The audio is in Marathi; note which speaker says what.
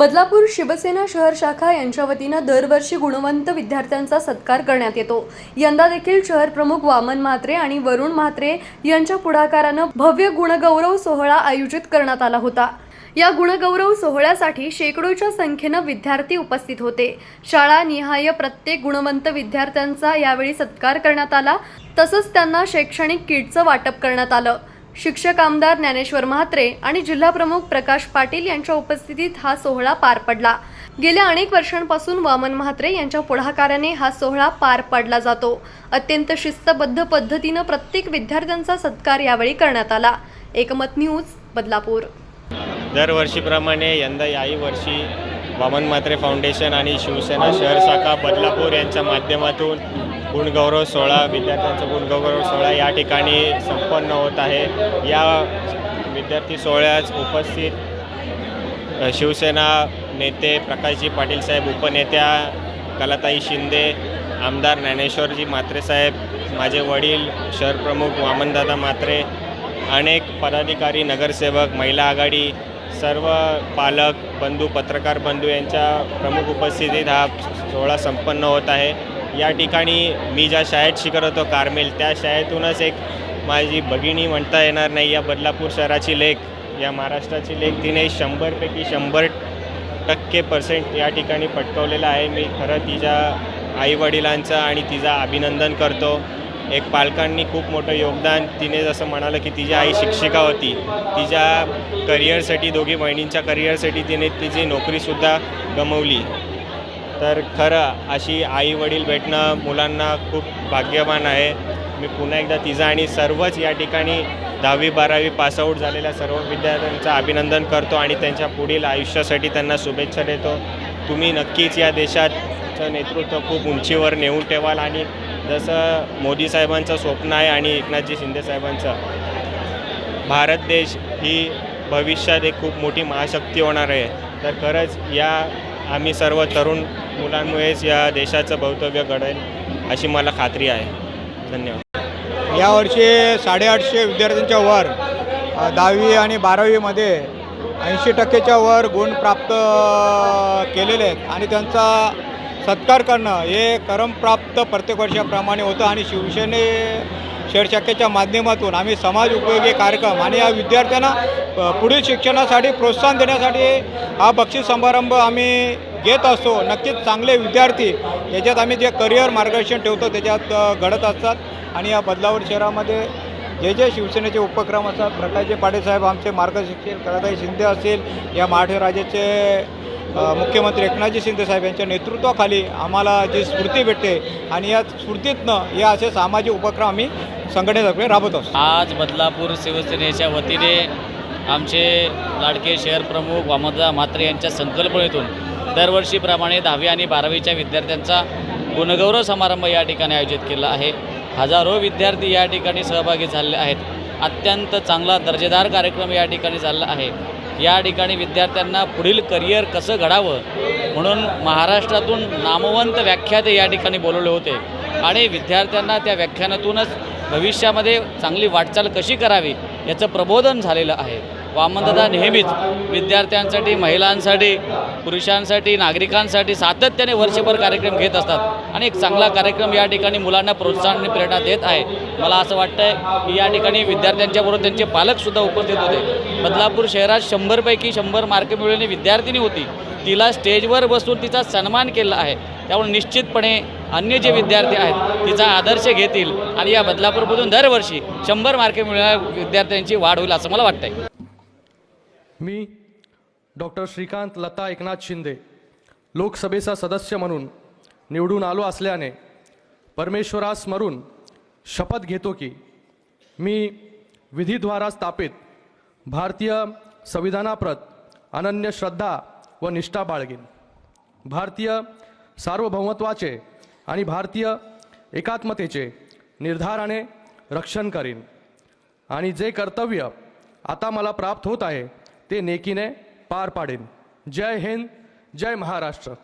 Speaker 1: बदलापूर शिवसेना शहर शाखा यांच्या वतीनं दरवर्षी गुणवंत विद्यार्थ्यांचा सत्कार करण्यात येतो. यंदा देखील शहर प्रमुख वामन म्हात्रे आणि वरुण म्हात्रे यांच्या पुढाकारानं भव्य गुणगौरव सोहळा आयोजित करण्यात आला होता. या गुणगौरव सोहळ्यासाठी शेकडोच्या संख्येनं विद्यार्थी उपस्थित होते. शाळा निहाय प्रत्येक गुणवंत विद्यार्थ्यांचा यावेळी सत्कार करण्यात आला. तसंच त्यांना शैक्षणिक किटचं वाटप करण्यात आलं. शिक्षक आमदार ज्ञानेश्वर म्हात्रे आणि जिल्हाप्रमुख प्रकाश पाटील यांच्या उपस्थितीत हा सोहळा पार पडला. गेल्या अनेक वर्षांपासून वामन म्हात्रे यांच्या पुढाकाराने हा सोहळा पार पाडला जातो. अत्यंत शिस्तबद्ध पद्धतीनं प्रत्येक विद्यार्थ्यांचा सत्कार यावेळी करण्यात आला. एकमत न्यूज बदलापूर.
Speaker 2: दरवर्षीप्रमाणे यंदा याही वर्षी वामन म्हात्रे फाउंडेशन आणि शिवसेना शहर शाखा बदलापूर यांच्या माध्यमातून गुणगौरव सोहळा विद्यार्थ्यांचा गुणगौरव सोहळा या ठिकाणी संपन्न होत आहे. या विद्यार्थी सोहळ्यास उपस्थित शिवसेना नेते प्रकाशजी पाटील साहेब उपनेत्या कलाताई शिंदे आमदार ज्ञानेश्वरजी म्हात्रेसाहेब माझे वडील शहरप्रमुख वामनदादा म्हात्रे अनेक पदाधिकारी नगरसेवक महिला आघाडी सर्व पालक बंधू पत्रकार बंधू यांच्या प्रमुख उपस्थितीत हा सोहळा संपन्न होत आहे. या ठिकाणी मी ज्या शाळेत शिकत होतो कार्मेल त्या शाळेतूनच एक माझी भगिनी म्हणता येणार नाही. या बदलापूर शहराची लेख या महाराष्ट्राची लेख तिने शंभरपैकी शंभर टक्के पर्सेंट या ठिकाणी पटकवलेला आहे. मी खरं तिच्या आईवडिलांचं आणि तिचा अभिनंदन करतो. एक पालकांनी खूप मोठं योगदान तिने जसं म्हणालं की तिची आई शिक्षिका होती. तिच्या करिअरसाठी दोघी बहिणींच्या करिअरसाठी तिने तिची नोकरीसुद्धा गमवली. तर खरं अशी आई वडील भेटणं मुलांना खूप भाग्यवान आहे. मी पुन्हा एकदा तिचा आणि सर्वच या ठिकाणी दहावी बारावी पासआउट झालेल्या सर्व विद्यार्थ्यांचं अभिनंदन करतो आणि त्यांच्या पुढील आयुष्यासाठी त्यांना शुभेच्छा देतो. तुम्ही नक्कीच या देशाचं नेतृत्व खूप उंचीवर नेऊन ठेवाल आणि जसं मोदी साहेबांचं स्वप्न आहे आणि एकनाथजी शिंदे साहेबांचं भारत देश ही भविष्यात एक खूप मोठी महाशक्ती होणार आहे. तर खरंच या आम्ही सर्व तरुण मुलांमुळेच या देशाचं भवितव्य घडेल अशी मला खात्री आहे. धन्यवाद.
Speaker 3: यावर्षी साडेआठशे विद्यार्थ्यांच्या वर दहावी आणि बारावीमध्ये ऐंशी टक्केच्या वर गुण प्राप्त केलेले आहेत आणि त्यांचा सत्कार करणं हे करमप्राप्त प्रत्येक वर्षाप्रमाणे होतं आणि शिवसेने शेरशाखेच्या माध्यमातून आम्ही समाज उपयोगी कार्यक्रम आणि या विद्यार्थ्यांना पुढील शिक्षणासाठी प्रोत्साहन देण्यासाठी हा बक्षीस समारंभ आम्ही घेत असतो नक्कीच चांगले विद्यार्थी याच्यात आम्ही जे करिअर मार्गदर्शन ठेवतो त्याच्यात घडत असतात. आणि या बदलावर शहरामध्ये जे जे शिवसेनेचे उपक्रम असतात प्रकाशजी पाटेसाहेब आमचे मार्गदर्शक कलाताई शिंदे असतील या मराठी राज्याचे मुख्यमंत्री एकनाथजी शिंदे साहेब यांच्या नेतृत्वाखाली आम्हाला जी स्फूर्ती भेटते आणि या स्फूर्तीतनं या असे सामाजिक उपक्रम आम्ही संघटनेतर्फे राबवत असतो.
Speaker 4: आज बदलापूर शिवसेनेच्या वतीने आमचे लाडके शहर प्रमुख वामदा म्हात्रे यांच्या संकल्पनेतून दरवर्षीप्रमाणे दहावी आणि बारावीच्या विद्यार्थ्यांचा गुणगौरव समारंभ या ठिकाणी आयोजित केला आहे. हजारो विद्यार्थी या ठिकाणी सहभागी झालेले आहेत. अत्यंत चांगला दर्जेदार कार्यक्रम या ठिकाणी झाला आहे. या ठिकाणी विद्यार्थ्यांना पुढील करिअर कसं घडावं म्हणून महाराष्ट्रातून नामवंत व्याख्याते या ठिकाणी बोलवले होते. आणि विद्यार्थ्यांना त्या व्याख्यानातूनच भविष्यामध्ये चांगली वाटचाल कशी करावी याचं प्रबोधन झालेलं आहे. वामनदादा नेहमीच विद्यार्थ्यांसाठी महिलांसाठी पुरुषांसाठी नागरिकांसाठी सातत्याने वर्षभर कार्यक्रम घेत असतात. आणि एक चांगला कार्यक्रम या ठिकाणी मुलांना प्रोत्साहन आणि प्रेरणा देत आहे. मला असं वाटतं आहे की या ठिकाणी विद्यार्थ्यांच्याबरोबर त्यांचे पालकसुद्धा उपस्थित होते. बदलापूर शहरात शंभरपैकी शंभर मार्क मिळवलेली विद्यार्थिनी होती. तिला स्टेजवर बसून तिचा सन्मान केला आहे. त्यामुळे निश्चितपणे अन्य जे विद्यार्थी आहेत तिचा आदर्श घेतील. आणि या बदलापूरमधून दरवर्षी शंभर मार्के मिळणाऱ्या विद्यार्थ्यांची वाढ होईल असं मला वाटतंय.
Speaker 5: मी डॉक्टर श्रीकांत लता एकनाथ शिंदे लोकसभेचा सदस्य म्हणून निवडून आलो असल्याने परमेश्वरास स्मरून शपथ घेतो की मी विधीद्वारा स्थापित भारतीय संविधानाप्रत अनन्य श्रद्धा व निष्ठा बाळगेन. भारतीय सार्वभौमत्वाचे आणि भारतीय एकात्मतेचे निर्धाराने रक्षण करीन. आणि जे कर्तव्य आता मला प्राप्त होत आहे ते नेकीने पार पाडेन. जय हिंद जय महाराष्ट्र.